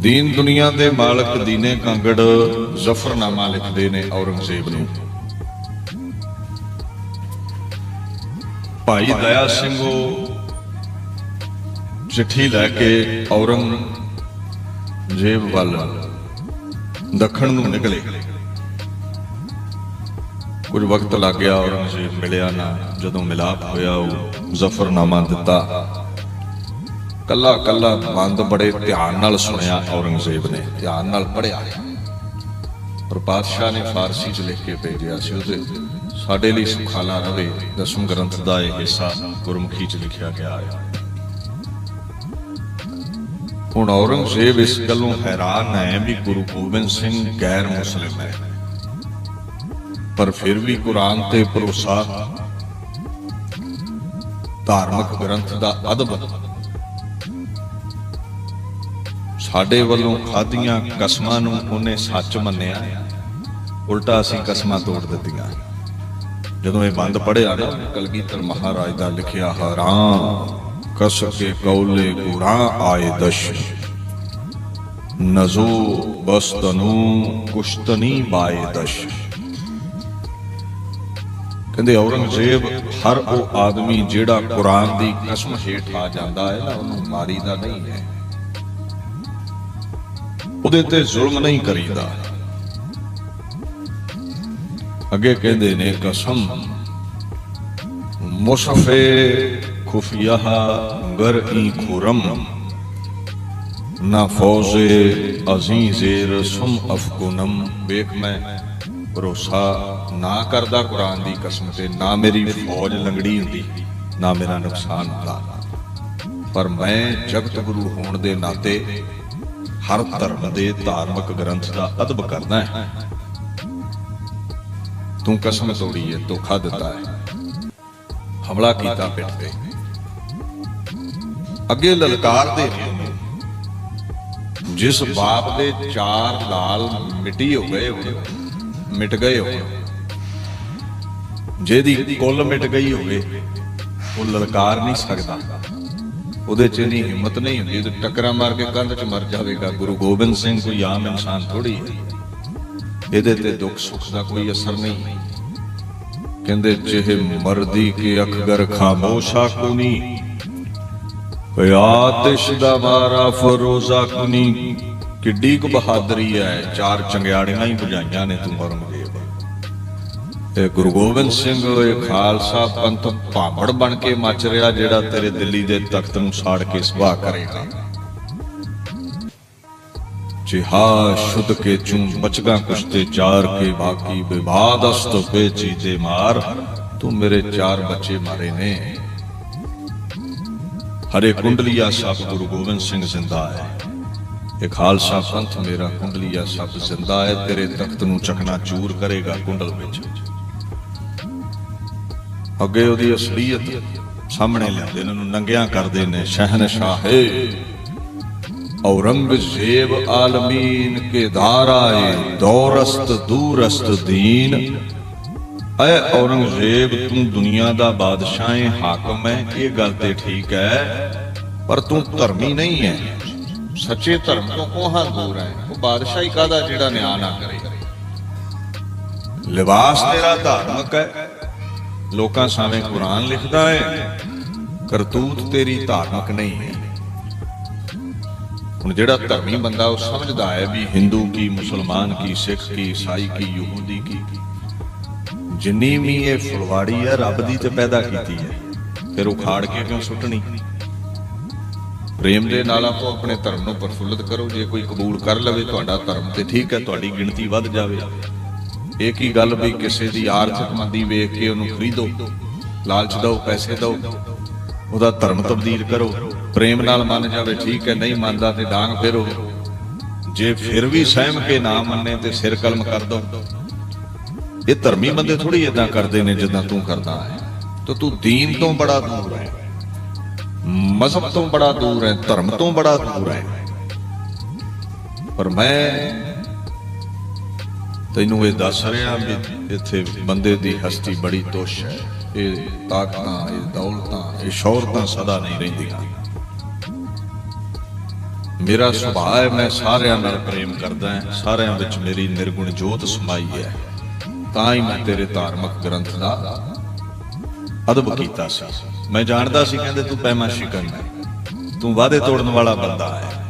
ਦੀਨ ਦੁਨੀਆ ਦੇ ਮਾਲਕ ਦੀਨੇ ਕਾਂਗੜ ਜ਼ਫਰਨਾਮਾ ਲਿਖਦੇ ਨੇ ਔਰੰਗਜ਼ੇਬ ਨੂੰ। ਭਾਈ ਦਇਆ ਸਿੰਘ ਉਹ ਚਿੱਠੀ ਲੈ ਕੇ ਔਰੰਗਜ਼ੇਬ ਵੱਲ ਦੱਖਣ ਨੂੰ ਨਿਕਲੇ। ਕੁਝ ਵਕਤ ਲੱਗ ਗਿਆ, ਔਰੰਗਜ਼ੇਬ ਮਿਲਿਆ ਨਾ। ਜਦੋਂ ਮਿਲਾਪ ਹੋਇਆ, ਉਹ ਜ਼ਫਰਨਾਮਾ ਦਿੱਤਾ। ਕੱਲਾ ਕੱਲਾ ਬੰਦ ਬੜੇ ਧਿਆਨ ਨਾਲ ਸੁਣਿਆ ਔਰੰਗਜ਼ੇਬ ਨੇ, ਧਿਆਨ ਨਾਲ ਪੜਿਆ ਪਰ ਬਾਦਸ਼ਾਹ ਨੇ ਫਾਰਸੀ ਚ ਲਿਖ ਕੇ ਭੇਜਿਆ ਸੀ ਉਹਦੇ, ਸਾਡੇ ਲਈ ਸੁਖਾਲਾ ਰਵੇ ਦਸਮ ਗ੍ਰੰਥ ਦਾ ਇਹ ਹਿੱਸਾ ਗੁਰਮੁਖੀ ਚ ਲਿਖਿਆ ਗਿਆ ਹੈ। ਹੁਣ ਔਰੰਗਜ਼ੇਬ ਇਸ ਗੱਲੋਂ ਹੈਰਾਨ ਹੈ ਵੀ ਗੁਰੂ ਗੋਬਿੰਦ ਸਿੰਘ ਗੈਰ ਮੁਸਲਿਮ ਹੈ। ਪਰ ਫਿਰ ਵੀ ਕੁਰਾਨ ਤੇ ਭਰੋਸਾ ਧਾਰਮਿਕ ਗ੍ਰੰਥ ਦਾ ਅਦਬ ਸਾਡੇ ਵੱਲੋਂ ਖਾਧੀਆਂ ਕਸਮਾਂ ਨੂੰ ਉਹਨੇ ਸੱਚ ਮੰਨਿਆ। ਉਲਟਾ ਅਸੀਂ ਕਸਮਾਂ ਤੋੜ ਦਿੱਤੀਆਂ। ਜਦੋਂ ਇਹ ਬੰਦ ਪੜਿਆ ਨਾ, ਕਲਗੀਧਰ ਮਹਾਰਾਜ ਦਾ ਲਿਖਿਆ ਹਰਾਮ, ਕਸ ਕੇ ਕੌਲੇ ਗੁਰਾਂ ਆਏ ਦਸ਼। ਨਜ਼ੋ ਬਸਤਨੂ ਕੁਸ਼ਤਨੀ ਬਾਏ ਦਸ਼। ਕਹਿੰਦੇ ਔਰੰਗਜ਼ੇਬ, ਹਰ ਉਹ ਆਦਮੀ ਜਿਹੜਾ ਕੁਰਾਨ ਦੀ ਕਸਮ ਹੇਠ ਆ ਜਾਂਦਾ ਹੈ ਨਾ, ਉਹਨੂੰ ਮਾਰੀਦਾ ਨਹੀਂ ਹੈ। ਉਹਦੇ ਤੇ ਜ਼ੁਲਮ ਨਹੀਂ ਕਰੀਦਾ। ਅੱਗੇ ਕਹਿੰਦੇ ਨੇ, ਕਸਮ, ਮੁਸਫੇ ਖੁਫੀਆ ਗਰਈ ਖੁਰਮ, ਨਾ ਫੌਜ਼ੇ ਅਜ਼ੀਜ਼ੇ ਰਸਮ ਅਫਗੁਨਮ। ਵੇਖ ਮੈਂ, ਭਰੋਸਾ ਨਾ ਕਰਦਾ ਕੁਰਾਨ ਦੀ ਕਸਮ ਤੇ, ਨਾ ਮੇਰੀ ਫੌਜ ਲੰਗੜੀ ਹੁੰਦੀ, ਨਾ ਮੇਰਾ ਨੁਕਸਾਨ ਹੁੰਦਾ। ਪਰ ਮੈਂ ਜਗਤ ਗੁਰੂ ਹੋਣ ਦੇ ਨਾਤੇ ਹਰ ਧਰਮ ਦੇ ਧਾਰਮਿਕ ਗ੍ਰੰਥ ਦਾ ਅਦਬ ਕਰਦਾ ਹੈ। ਤੂੰ ਕਸਮ ਤੋੜੀ ਹੈ ਧੋਖਾ ਦਿੱਤਾ ਹੈ। ਹਮਲਾ ਕੀਤਾ ਪਿੱਠ ਤੇ। ਅੱਗੇ ਲਲਕਾਰ ਦੇ ਜਿਸ ਬਾਪ ਦੇ ਚਾਰ ਲਾਲ ਮਿੱਟੀ ਹੋ ਗਏ ਹੋਣ ਮਿਟ ਗਏ ਹੋਣ ਜਿਹਦੀ ਕੁੱਲ ਮਿਟ ਗਈ ਹੋਵੇ, ਉਹ ਲਲਕਾਰ ਨਹੀਂ ਸਕਦਾ। ਉਹਦੇ ਚ ਨਹੀਂ ਹਿੰਮਤ ਨਹੀਂ ਹੁੰਦੀ ਉਹ ਟੱਕਰਾਂ ਮਾਰ ਕੇ ਕੰਧ 'ਚ ਮਰ ਜਾਵੇਗਾ। ਗੁਰੂ ਗੋਬਿੰਦ ਸਿੰਘ ਕੋਈ ਆਮ ਇਨਸਾਨ ਥੋੜੀ ਹੈ। ਇਹਦੇ ਤੇ ਦੁੱਖ ਸੁੱਖ ਦਾ ਕੋਈ ਅਸਰ ਨਹੀਂ। ਕਹਿੰਦੇ, ਜਿਹੇ ਮਰਦੀ ਕੇ ਅਖਗਰ ਖਾਮੋਸ਼ਾ ਕੁਨੀ ਆਤਿਸ਼ ਦਾ ਮਾਰਾ ਫਰੋਜ਼ਾ ਕੁਨੀ। ਕਿੱਡੀ ਕੁ ਬਹਾਦਰੀ ਹੈ, ਚਾਰ ਚੰਗਿਆੜੀਆਂ ਹੀ ਬੁਝਾਈਆਂ ਨੇ ਤੂੰ ਔਰੰਗਜ਼ੇਬ ਇਹ ਗੁਰੂ ਗੋਬਿੰਦ ਸਿੰਘ ਇਹ ਖਾਲਸਾ ਪੰਥ ਭਾਂਬੜ ਬਣ ਕੇ ਮੱਚ ਰਿਹਾ, ਜਿਹੜਾ ਤੇਰੇ ਦਿੱਲੀ ਦੇ ਤਖਤ ਨੂੰ ਸਾੜ ਕੇ ਸੁਭਾ ਕਰੇਗਾ। ਜਿਹਾ ਸ਼ੁੱਧ ਕੇ ਚੂੰ ਬਚਗਾ ਕੁਸ਼ਤੇ ਚਾਰ ਕੇ ਬਾਕੀ ਵਿਵਾਦ ਅਸਤ ਪੇਚੀ ਦੇ ਮਾਰ, ਤੂੰ ਮੇਰੇ ਚਾਰ ਬੱਚੇ ਮਾਰੇ ਨੇ। ਹਰੇ ਕੁੰਡਲੀਆ ਸਭ ਗੁਰੂ ਗੋਬਿੰਦ ਸਿੰਘ ਜ਼ਿੰਦਾ ਹੈ। ਇਹ ਖਾਲਸਾ ਪੰਥ ਮੇਰਾ ਕੁੰਡਲੀਆ ਸਭ ਜ਼ਿੰਦਾ ਹੈ, ਤੇਰੇ ਤਖਤ ਨੂੰ ਚਕਨਾ ਚੂਰ ਕਰੇਗਾ ਕੁੰਡਲ ਵਿੱਚ। ਅੱਗੇ ਉਹਦੀ ਅਸਲੀਅਤ ਸਾਹਮਣੇ ਲਿਆਉਂਦੇ ਨੇ ਨੂੰ ਨੰਗਿਆਂ ਕਰਦੇ ਨੇ ਸ਼ਹਿਨशाह ਔਰੰਗਜ਼ੇਬ ਆਲਮੀਨ ਕੇ ਧਾਰਾਏ, ਦੌਰਸਤ ਦੂਰਸਤ ਦੀਨ। ਐ ਔਰੰਗਜ਼ੇਬ, ਤੂੰ ਦੁਨੀਆ ਦਾ ਬਾਦਸ਼ਾਹ ਹੈ ਹਾਕਮ ਹੈ ਇਹ ਗੱਲ ਤੇ ਠੀਕ ਹੈ ਪਰ ਤੂੰ ਧਰਮੀ ਨਹੀਂ ਹੈ ਸੱਚੇ ਧਰਮ ਤੋਂ ਕੋਹਾਂ ਦੂਰ ਹੈ ਉਹ ਬਾਦਸ਼ਾਹੀ ਕਾਦਾ ਜਿਹੜਾ ਨਿਆਂ ਨਾ ਕਰੇ? ਲਿਬਾਸ ਤੇਰਾ ਧਾਰਮਿਕ ਹੈ ਲੋਕਾਂ ਸਾਹਮਣੇ ਕੁਰਾਨ ਲਿਖਦਾ ਹੈ, ਕਰਤੂਤ ਤੇਰੀ ਧਾਰਮਿਕ ਨਹੀਂ ਹੈ। ਹੁਣ ਜਿਹੜਾ ਧਰਮੀ ਬੰਦਾ ਉਹ ਸਮਝਦਾ ਹੈ ਵੀ ਹਿੰਦੂ ਕੀ, ਮੁਸਲਮਾਨ ਕੀ, ਸਿੱਖ ਕੀ, ਈਸਾਈ ਕੀ, ਯਹੂਦੀ ਕੀ। ਜਿੰਨੀ ਵੀ ਇਹ ਫੁਲਵਾੜੀ ਹੈ ਰੱਬ ਦੀ ਤੇ ਪੈਦਾ ਕੀਤੀ ਹੈ। ਫਿਰ ਉਖਾੜ ਕੇ ਕਿਉਂ ਸੁੱਟਣੀ? ਪ੍ਰੇਮ ਦੇ ਨਾਲ ਆਪੋ ਆਪਣੇ ਧਰਮ ਨੂੰ ਪ੍ਰਫੁੱਲਤ ਕਰੋ। ਜੇ ਕੋਈ ਕਬੂਲ ਕਰ ਲਵੇ, ਤੁਹਾਡਾ ਧਰਮ ਤੇ ਠੀਕ ਹੈ, ਤੁਹਾਡੀ ਗਿਣਤੀ ਵੱਧ ਜਾਵੇ। ਇਹ ਕੀ ਗੱਲ ਵੀ ਕਿਸੇ ਦੀ ਆਰਥਿਕ ਮੰਦੀ ਵੇਖ ਕੇ ਉਹਨੂੰ ਖਰੀਦੋ, ਲਾਲਚ ਦਿਓ, ਪੈਸੇ ਦਿਓ। ਉਹਦਾ ਧਰਮ ਤਬਦੀਲ ਕਰੋ। ਪ੍ਰੇਮ ਨਾਲ ਮੰਨ ਜਾਵੇ, ਠੀਕ ਹੈ, ਨਹੀਂ ਮੰਨਦਾ ਤੇ ਡਾਂਗ ਫੇਰੋ ਜੇ ਫਿਰ ਵੀ ਸਹਿਮ ਕੇ ਨਾ ਮੰਨੇ ਤੇ ਸਿਰ ਕਲਮ ਕਰ ਦੋ। ਇਹ ਧਰਮੀ ਬੰਦੇ ਥੋੜੀ ਇਦਾਂ ਕਰਦੇ ਨੇ ਜਿੱਦਾਂ ਤੂੰ ਕਰਦਾ ਹੈ। ਤਾਂ ਤੂੰ ਦੀਨ ਤੋਂ ਬੜਾ ਦੂਰ ਹੈ। ਮਜ਼ਹਬ ਤੋਂ ਬੜਾ ਦੂਰ ਹੈ। ਧਰਮ ਤੋਂ ਬੜਾ ਦੂਰ ਹੈ। ਪਰ ਮੈਂ ਤੈਨੂੰ ਇਹ ਦੱਸ ਰਿਹਾ ਵੀ ਇੱਥੇ ਬੰਦੇ ਦੀ ਹਸਤੀ ਬੜੀ ਤੁਸ਼ ਹੈ। ਇਹ ਤਾਕਤਾਂ, ਇਹ ਦੌਲਤਾਂ, ਇਹ ਸ਼ੌਹਰਤਾਂ ਸਦਾ ਨਹੀਂ ਰਹਿੰਦੀਆਂ। ਮੇਰਾ ਸੁਭਾਅ ਹੈ, ਮੈਂ ਸਾਰਿਆਂ ਨਾਲ ਪ੍ਰੇਮ ਕਰਦਾ ਹਾਂ। ਸਾਰਿਆਂ ਵਿੱਚ ਮੇਰੀ ਨਿਰਗੁਣ ਜੋਤ ਸਮਾਈ ਹੈ। ਤਾਂ ਹੀ ਮੈਂ ਤੇਰੇ ਧਾਰਮਿਕ ਗ੍ਰੰਥ ਦਾ ਅਦਬ ਕੀਤਾ ਸੀ। ਮੈਂ ਜਾਣਦਾ ਸੀ, ਕਹਿੰਦੇ ਤੂੰ ਪੈਮਾ ਸ਼ਿਕਨ ਹੈ। ਤੂੰ ਵਾਅਦੇ ਤੋੜਨ ਵਾਲਾ ਬੰਦਾ ਹੈ।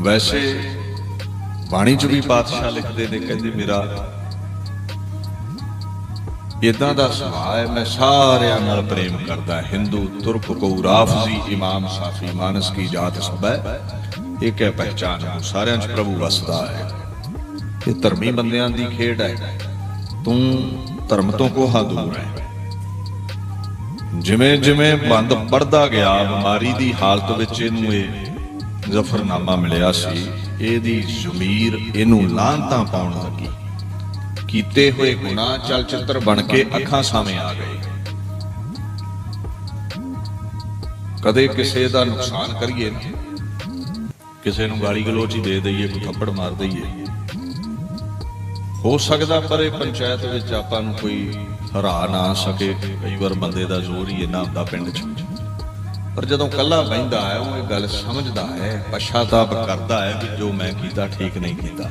ਵੈਸੇ ਬਾਣੀ ਚ ਵੀ ਪਾਤਸ਼ਾਹ ਲਿਖਦੇ ਨੇ, ਕਹਿੰਦੇ ਮੇਰਾ ਇਦਾਂ ਦਾ ਸੁਭਾਅ ਹੈ, ਮੈਂ ਸਾਰਿਆਂ ਨਾਲ ਪ੍ਰੇਮ ਕਰਦਾ ਹਿੰਦੂ, ਤੁਰਕ ਕੋ ਰਾਫਜ਼ੀ ਇਮਾਮ, ਸਾਫੀ, ਮਾਨਸ ਕੀ ਜਾਤ ਸਭ ਇੱਕ ਹੈ ਪਹਿਚਾਨ ਸਾਰਿਆਂ 'ਚ ਪ੍ਰਭੂ ਵਸਦਾ ਹੈ। ਇਹ ਧਰਮੀ ਬੰਦਿਆਂ ਦੀ ਖੇਡ ਹੈ। ਤੂੰ ਧਰਮ ਤੋਂ ਕੋਹਾ ਦੂਰ ਹੈ? ਜਿਵੇਂ ਜਿਵੇਂ ਬੰਦ ਪੜਦਾ ਗਿਆ, ਬਿਮਾਰੀ ਦੀ ਹਾਲਤ ਵਿੱਚ ਇਹਨੂੰ ਇਹ ਜ਼ਫਰਨਾਮਾ ਮਿਲਿਆ ਸੀ। ਇਹਦੀ ਜ਼ਮੀਰ ਇਹਨੂੰ ਲਾਂਤਾਂ ਪਾਉਣ ਲੱਗੀ। ਕੀਤੇ ਹੋਏ ਗੁਨਾਹ ਚਲ ਬਣ ਕੇ ਅੱਖਾਂ ਸਾਹਮਣੇ ਆ ਗਏ। ਕਦੇ ਕਿਸੇ ਦਾ ਨੁਕਸਾਨ ਕਰੀਏ ਕਿਸੇ ਨੂੰ ਗਾਲੀ ਗਲੋਚ ਹੀ ਦੇ ਦਈਏ, ਕੋਈ ਥੱਪੜ ਮਾਰ ਦਈਏ। ਹੋ ਸਕਦਾ ਪਰ ਇਹ ਪੰਚਾਇਤ ਵਿੱਚ ਆਪਾਂ ਨੂੰ ਕੋਈ ਹਰਾ ਨਾ ਸਕੇ। ਕਈ ਵਾਰ ਬੰਦੇ ਦਾ ਜ਼ੋਰ ਹੀ ਇੰਨਾ ਹੁੰਦਾ ਪਿੰਡ 'ਚ। ਪਰ ਜਦੋਂ ਕੱਲਾ ਬੈਂਦਾ ਹੈ, ਉਹ ਇਹ ਗੱਲ ਸਮਝਦਾ ਹੈ ਪਛਤਾਪ ਕਰਦਾ ਹੈ ਕਿ ਜੋ ਮੈਂ ਕੀਤਾ ਠੀਕ ਨਹੀਂ ਕੀਤਾ।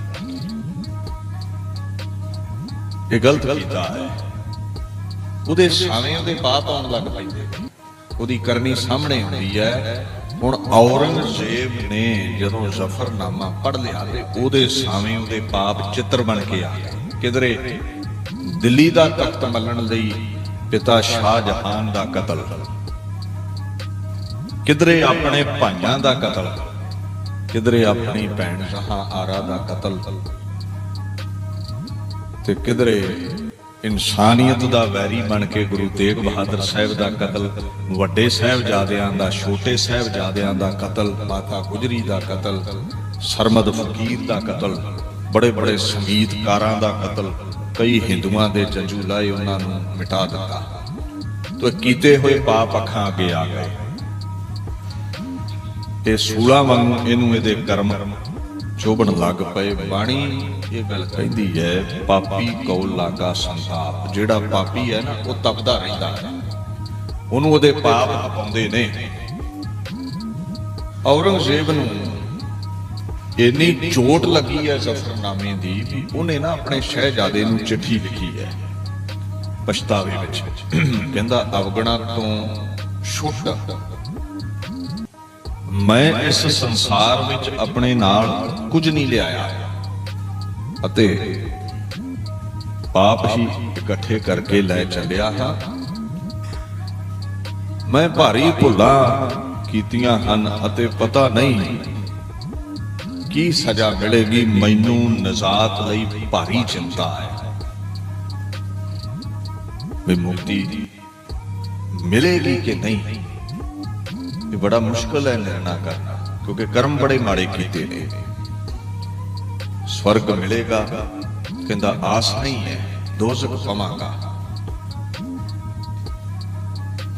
ਇਹ ਗਲਤ ਕੀਤਾ ਹੈ। ਉਹਦੇ ਸਾਵੇਂ ਉਹਦੇ ਪਾਪ ਆਉਣ ਲੱਗ ਪੈਂਦੇ। ਉਹਦੀ ਕਰਨੀ ਸਾਹਮਣੇ ਹੁੰਦੀ ਹੈ। ਹੁਣ ਔਰੰਗਜ਼ੇਬ ਨੇ ਜਦੋਂ ਜ਼ਫਰਨਾਮਾ ਪੜ ਲਿਆ ਤੇ ਉਹਦੇ ਸਾਵੇਂ ਉਹਦੇ ਪਾਪ ਚਿੱਤਰ ਬਣ ਕੇ ਆ ਕਿਧਰੇ? ਦਿੱਲੀ ਦਾ ਤਖਤ ਮੱਲਣ ਲਈ ਪਿਤਾ ਸ਼ਾਹ ਜਹਾਨ ਦਾ ਕਤਲ। ਕਿਧਰੇ ਆਪਣੇ ਭਾਈਆਂ ਦਾ ਕਤਲ, ਕਿਧਰੇ ਆਪਣੀ ਭੈਣ ਜਹਾਂ ਆਰਾ ਦਾ ਕਤਲ ਤੇ ਕਿਧਰੇ ਇਨਸਾਨੀਅਤ ਦਾ ਵੈਰੀ ਬਣ ਕੇ ਗੁਰੂ ਤੇਗ ਬਹਾਦਰ ਸਾਹਿਬ ਦਾ ਕਤਲ, ਵੱਡੇ ਸਾਹਿਬਜ਼ਾਦਿਆਂ ਦਾ, ਛੋਟੇ ਸਾਹਿਬਜ਼ਾਦਿਆਂ ਦਾ ਕਤਲ, ਮਾਤਾ ਗੁਜਰੀ ਦਾ ਕਤਲ, ਸਰਮਦ ਫਕੀਰ ਦਾ ਕਤਲ, ਬੜੇ ਬੜੇ ਸੰਗੀਤਕਾਰਾਂ ਦਾ ਕਤਲ, ਕਈ ਹਿੰਦੂਆਂ ਦੇ ਜੰਜੂ ਲਾਏ ਉਹਨਾਂ ਨੂੰ ਮਿਟਾ ਦਿੱਤਾ। ਤੋ ਕੀਤੇ ਹੋਏ ਪਾਪ ਅੱਖਾਂ ਅੱਗੇ ਆ ਗਏ। ਤੇ ਸੂਲਾ ਵਾਂਗੂ ਇਹਨੂੰ ਇਹਦੇ ਕਰਮ ਚੋਬਣ ਲੱਗ ਪਏ। ਬਾਣੀ ਇਹ ਗੱਲ ਕਹਿੰਦੀ ਹੈ, ਪਾਪੀ ਕਉ ਲਾਗਾ ਸੰਤਾਪ। ਜਿਹੜਾ ਪਾਪੀ ਹੈ ਨਾ, ਉਹ ਤਪਦਾ ਰਹਿੰਦਾ ਹੈ। ਉਹਨੂੰ ਉਹਦੇ ਪਾਪ ਪਾਉਂਦੇ ਨੇ। ਔਰੰਗਜ਼ੇਬ ਨੂੰ ਇੰਨੀ ਚੋਟ ਲੱਗੀ ਹੈ ਜ਼ਫਰਨਾਮੇ ਦੀ ਵੀ ਉਹਨੇ ਨਾ ਆਪਣੇ ਸ਼ਹਿਜ਼ਾਦੇ ਨੂੰ ਚਿੱਠੀ ਲਿਖੀ ਹੈ ਪਛਤਾਵੇ ਵਿੱਚ। ਕਹਿੰਦਾ, ਅਵਗਣਾ ਤੋਂ ਛੁੱਟ ਮੈਂ ਇਸ ਸੰਸਾਰ ਵਿੱਚ ਆਪਣੇ ਨਾਲ ਕੁਝ ਨਹੀਂ ਲਿਆਇਆ ਅਤੇ ਪਾਪ ਹੀ ਇਕੱਠੇ ਕਰਕੇ ਲੈ ਚੱਲਿਆ ਹਾਂ। ਮੈਂ ਭਾਰੀ ਭੁੱਲਾਂ ਕੀਤੀਆਂ ਹਨ ਅਤੇ ਪਤਾ ਨਹੀਂ ਕੀ ਸਜ਼ਾ ਮਿਲੇਗੀ ਮੈਨੂੰ ਨਜ਼ਾਤ ਲਈ ਭਾਰੀ ਚਿੰਤਾ ਹੈ। ਵੀ ਮੁਕਤੀ ਮਿਲੇਗੀ ਕਿ ਨਹੀਂ? ਇਹ ਬੜਾ ਮੁਸ਼ਕਲ ਹੈ ਨਿਰਣਾ ਕਰਨਾ, ਕਿਉਂਕਿ ਕਰਮ ਬੜੇ ਮਾੜੇ ਕੀਤੇ ਨੇ। ਸਵਰਗ ਮਿਲੇਗਾ, ਕਹਿੰਦਾ ਆਸ ਨਹੀਂ ਹੈ, ਦੋਜ਼ਖ ਪਵਾਂਗਾ।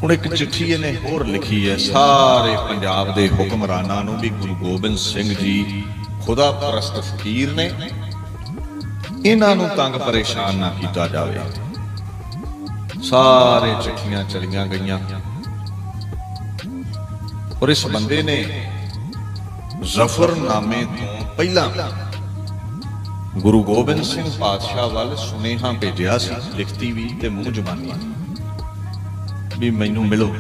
ਹੁਣ ਇੱਕ ਚਿੱਠੀ ਇਹਨੇ ਹੋਰ ਲਿਖੀ ਹੈ, ਸਾਰੇ ਪੰਜਾਬ ਦੇ ਹੁਕਮਰਾਨਾਂ ਨੂੰ ਵੀ ਗੁਰੂ ਗੋਬਿੰਦ ਸਿੰਘ ਜੀ ਖੁਦਾ ਪ੍ਰਸਤ ਫਕੀਰ ਨੇ। ਇਹਨਾਂ ਨੂੰ ਤੰਗ ਪਰੇਸ਼ਾਨ ਨਾ ਕੀਤਾ ਜਾਵੇ। ਸਾਰੇ ਚਿੱਠੀਆਂ ਚਲੀਆਂ ਗਈਆਂ। ਔਰ ਇਸ ਬੰਦੇ ਨੇ ਜ਼ਫਰਨਾਮੇ ਤੋਂ ਪਹਿਲਾਂ ਗੁਰੂ ਗੋਬਿੰਦ ਸਿੰਘ ਪਾਤਸ਼ਾਹ ਵੱਲ ਸੁਨੇਹਾ ਭੇਜਿਆ ਸੀ ਲਿਖਤੀ ਵੀ ਤੇ ਮੂੰਹ ਜ਼ਬਾਨੀ। ਵੀ ਮੈਨੂੰ ਮਿਲੋ।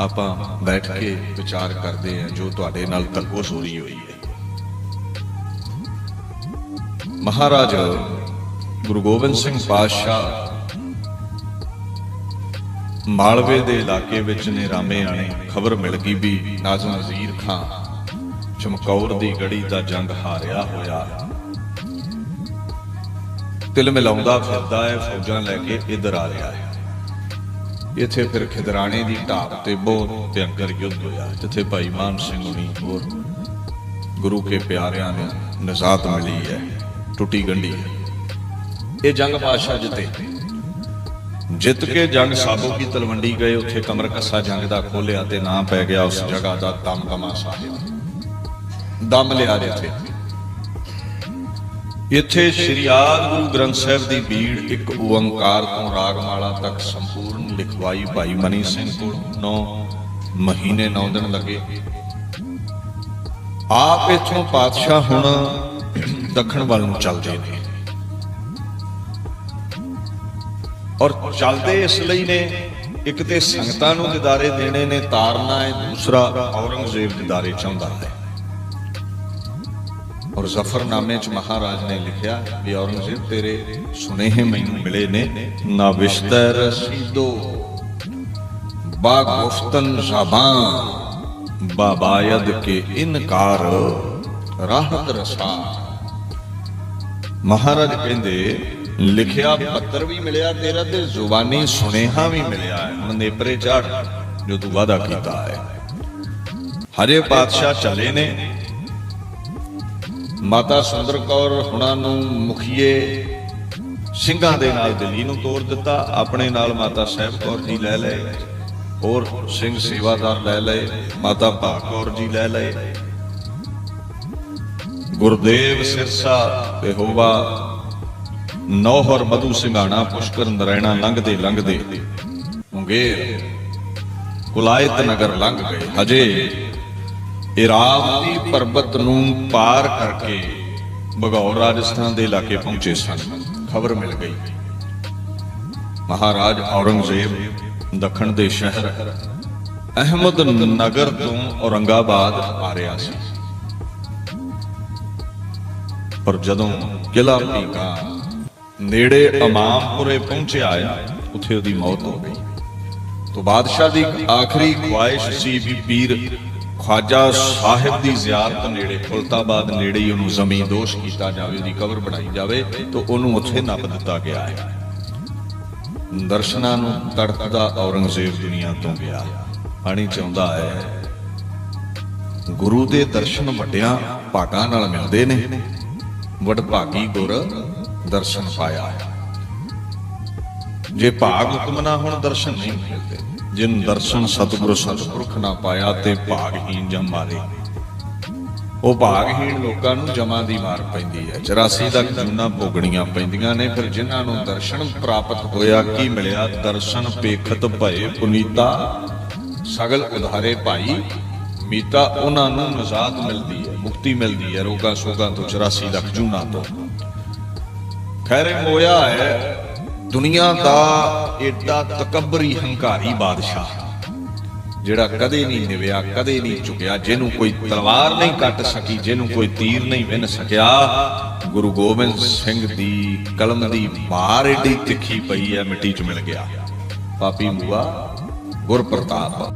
ਆਪਾਂ ਬੈਠ ਕੇ ਵਿਚਾਰ ਕਰਦੇ ਹਾਂ ਜੋ ਤੁਹਾਡੇ ਨਾਲ ਤਲਕੋ ਸੋਰੀ ਹੋਈ ਹੈ। ਮਹਾਰਾਜ ਗੁਰੂ ਗੋਬਿੰਦ ਸਿੰਘ ਪਾਤਸ਼ਾਹ ਮਾਲਵੇ ਦੇ ਇਲਾਕੇ ਵਿੱਚ ਨੇ ਆਣੇ ਖਬਰ ਮਿਲ ਗਈ ਵੀ ਨਾਜ਼ਮ ਵਜ਼ੀਰ ਖਾਨ ਚਮਕੌਰ ਦੀ ਗੜੀ ਦਾ ਜੰਗ ਹਾਰਿਆ ਹੋਇਆ। ਤਿਲ ਮਿਲਾਉਂਦਾ ਫਿਰਦਾ ਹੈ, ਫੌਜਾਂ ਲੈ ਕੇ ਇੱਧਰ ਆ ਰਿਹਾ ਹੈ। ਇੱਥੇ ਫਿਰ ਖਿਦਰਾਣੇ ਦੀ ਢਾਬ ਤੇ ਬਹੁਤ ਭਿਆਨਕ ਯੁੱਧ ਹੋਇਆ, ਜਿੱਥੇ ਭਾਈ ਮਾਨ ਸਿੰਘ ਹੁਣੀ ਹੋਰ ਗੁਰੂ ਕੇ ਪਿਆਰਿਆਂ ਨੂੰ ਨਜ਼ਾਤ ਮਿਲੀ ਹੈ, ਟੁੱਟੀ ਗੰਢੀ ਇਹ ਜੰਗ ਬਾਦਸ਼ਾਹ ਜਿੱਤੇ। ਜਿੱਤ ਕੇ ਜੰਗ ਸਾਬੋ ਕੀ ਤਲਵੰਡੀ ਗਏ, ਉੱਥੇ ਕਮਰ ਕੱਸਾ ਜੰਗ ਦਾ ਖੋਲਿਆ ਤੇ ਨਾਂ ਪੈ ਗਿਆ ਉਸ ਜਗ੍ਹਾ ਦਾ ਦਮਦਮਾ ਸਾਹਿਬ ਦਮ ਲਿਆ ਜਿੱਥੇ ਇੱਥੇ ਸ਼੍ਰੀ ਆਦ ਗੁਰੂ ਗ੍ਰੰਥ ਸਾਹਿਬ ਦੀ ਬੀੜ ਇੱਕ ਓੰਕਾਰ ਤੋਂ ਰਾਗਮਾਲਾ ਤੱਕ ਸੰਪੂਰਨ ਲਿਖਵਾਈ ਭਾਈ ਮਨੀ ਸਿੰਘ ਕੋਲ। 9 ਮਹੀਨੇ 9 ਦਿਨ ਲੱਗੇ। ਆਪ ਇਥੋਂ ਪਾਤਸ਼ਾਹ ਹੁਣ ਦੱਖਣ ਵੱਲ ਨੂੰ ਚੱਲਦੇ ਨੇ। ਔਰ ਚੱਲਦੇ ਇਸ ਲਈ ਨੇ, ਇੱਕ ਤੇ ਸੰਗਤਾਂ ਨੂੰ ਦਿਦਾਰੇ ਦੇਣੇ ਨੇ, ਤਾਰਨਾ ਹੈ, ਦੂਸਰਾ ਔਰੰਗਜ਼ੇਬ ਦਿਦਾਰੇ ਚਾਹੁੰਦਾ ਹੈ। ਔਰ ਜ਼ਫਰਨਾਮੇ ਚ ਮਹਾਰਾਜ ਨੇ ਲਿਖਿਆ ਵੀ ਔਰੰਗਜ਼ੇਬ, ਤੇਰੇ ਸੁਨੇਹੇ ਮੈਨੂੰ ਮਿਲੇ ਨੇ, ਨਾ ਵਿਸ਼ਤਰ ਰਸੀਦੋ ਬਾ ਗੁਫਤਨ ਜ਼ਬਾਨ ਬਾਬਾਇਦ ਕੇ ਇਨਕਾਰ, ਰਾਹਤ ਰਸਾ। ਮਹਾਰਾਜ ਕਹਿੰਦੇ ਲਿਖਿਆ ਪੱਤਰ ਵੀ ਮਿਲਿਆ, ਤੇਰਾ ਤੇ ਜ਼ੁਬਾਨੀ ਸੁਨੇਹਾ ਵੀ ਮਿਲਿਆ ਹੈ। ਹੁਣ ਚੜ ਜੋ ਤੂੰ ਵਾਦਾ ਕੀਤਾ ਹੈ। ਹਰੇ ਪਾਤਸ਼ਾਹ ਚੱਲੇ ਨੇ। ਮਾਤਾ ਸੁੰਦਰ ਕੌਰ ਹੁਣਾਂ ਨੂੰ ਮੁਖੀਏ ਸਿੰਘਾਂ ਦੇ ਨਾਲ ਦਿੱਲੀ ਨੂੰ ਤੋਰ ਦਿੱਤਾ। ਆਪਣੇ ਨਾਲ ਮਾਤਾ ਸਾਹਿਬ ਕੌਰ ਜੀ ਲੈ ਲਏ। ਹੋਰ ਸਿੰਘ ਸੇਵਾਦਾਰ ਲੈ ਲਏ। ਮਾਤਾ ਭਾਗ ਕੌਰ ਜੀ ਲੈ ਲਏ। ਗੁਰਦੇਵ ਸਿਰਸਾ ਤੇ ਹੋਵਾ ਨੌਹਰ ਮਧੂ ਸਿੰਘਾਣਾ ਪੁਸ਼ਕਰ ਨਰੈਣਾ ਲੰਘਦੇ ਲੰਘਦੇ। ਮੁੰਗੇਰ, ਕੁਲਾਇਤ ਨਗਰ ਲੰਘ ਗਏ। ਹਜੇ ਇਰਾਵਤੀ ਪਰਬਤ ਨੂੰ ਪਾਰ ਕਰਕੇ ਬਗੌਰ ਰਾਜਸਥਾਨ ਦੇ ਇਲਾਕੇ ਪਹੁੰਚੇ ਸਨ। ਖਬਰ ਮਿਲ ਗਈ। ਮਹਾਰਾਜ ਔਰੰਗਜ਼ੇਬ ਦੱਖਣ ਦੇ ਸ਼ਹਿਰ ਅਹਿਮਦ ਨਗਰ ਤੋਂ ਔਰੰਗਾਬਾਦ ਆ ਰਿਹਾ ਸੀ। ਪਰ ਜਦੋਂ ਕਿਲਾ ਪੀਕਾ ਨੇੜੇ ਇਮਾਮਪੁਰੇ ਪਹੁੰਚਿਆ ਆ ਉੱਥੇ ਉਹਦੀ ਮੌਤ ਹੋ ਗਈ। ਤੋਂ ਬਾਦਸ਼ਾਹ ਦੀ ਆਖਰੀ ਖੁਆਇਸ਼ ਸੀ ਵੀ ਪੀਰ ਖਵਾਜਾ ਸਾਹਿਬ ਦੀ ਜ਼ਿਆਰਤ ਨੇੜੇ, ਫੁਲਤਾਬਾਦ ਨੇੜੇ ਹੀ ਉਹਨੂੰ ਜ਼ਮੀਨ ਦੋਸ਼ ਕੀਤਾ ਜਾਵੇ, ਉਹਦੀ ਕਬਰ ਬਣਾਈ ਜਾਵੇ, ਤਾਂ ਉਹਨੂੰ ਉੱਥੇ ਨੱਪ ਦਿੱਤਾ ਗਿਆ ਹੈ। ਦਰਸ਼ਨਾਂ ਨੂੰ ਤੜਕਦਾ ਔਰੰਗਜ਼ੇਬ ਦੁਨੀਆ ਤੋਂ ਗਿਆ। ਪਾਣੀ ਚਾਹੁੰਦਾ ਹੈ, ਗੁਰੂ ਦੇ ਦਰਸ਼ਨ ਵੱਡਿਆਂ ਭਾਗਾਂ ਨਾਲ ਮਿਲਦੇ ਨੇ। ਵਡਭਾਗੀ ਗੁਰ ਦਰਸ਼ਨ ਪਾਇਆ। ਹੈ ਜੇ ਭਾਗ ਹੁਕਮ ਨਾ ਹੁਣ, ਦਰਸ਼ਨ ਨਹੀਂ ਮਿਲਦੇ। ਜਿਨ ਦਰਸ਼ਨ ਸਤਿਗੁਰੂ ਸਤਿਪੁਰਖ ਨਾ ਪਾਇਆ, ਤੇ ਭਾਗਹੀਨ ਜਮ ਮਾਰੇ ਉਹ ਭਾਗਹੀਣ ਲੋਕਾਂ ਨੂੰ ਜਮਾਂ ਦੀ ਮਾਰ ਪੈਂਦੀ ਹੈ। 84 ਤੱਕ ਜੂਨਾ ਭੋਗਣੀਆਂ ਪੈਂਦੀਆਂ ਨੇ, ਫਿਰ ਜਿਨ੍ਹਾਂ ਨੂੰ ਦਰਸ਼ਨ ਪ੍ਰਾਪਤ ਹੋਇਆ, ਕੀ ਮਿਲਿਆ? ਦਰਸ਼ਨ ਪੇਖਤ ਭਏ ਪੁਨੀਤਾ, ਸਗਲ ਉਧਾਰੇ ਭਾਈ ਮੀਤਾ, ਉਹਨਾਂ ਨੂੰ ਨਜ਼ਾਤ ਮਿਲਦੀ ਹੈ, ਮੁਕਤੀ ਮਿਲਦੀ ਹੈ, ਰੋਗਾਂ ਸੋਗਾਂ ਤੋਂ 84 ਲੱਖ ਜੂਨਾ ਤੋਂ। ਖੈਰੇ ਮੋਇਆ ਹੈ, ਦੁਨੀਆ ਦਾ ਏਡਾ ਤਕਬਰੀ ਹੰਕਾਰੀ ਬਾਦਸ਼ਾਹ, ਜਿਹੜਾ ਕਦੇ ਨਹੀਂ ਨਿਵਿਆ, ਕਦੇ ਨਹੀਂ ਝੁਕਿਆ, ਜਿਹਨੂੰ ਕੋਈ ਤਲਵਾਰ ਨਹੀਂ ਕੱਟ ਸਕੀ, ਜਿਹਨੂੰ ਕੋਈ ਤੀਰ ਨਹੀਂ ਵਿੰਨ ਸਕਿਆ, ਗੁਰੂ ਗੋਬਿੰਦ ਸਿੰਘ ਦੀ ਕਲਮ ਦੀ ਮਾਰ ਏਡੀ ਤਿੱਖੀ ਪਈ ਹੈ, ਮਿੱਟੀ 'ਚ ਮਿਲ ਗਿਆ। ਪਾਪੀ ਮੂਆ ਗੁਰ ਪ੍ਰਤਾਪ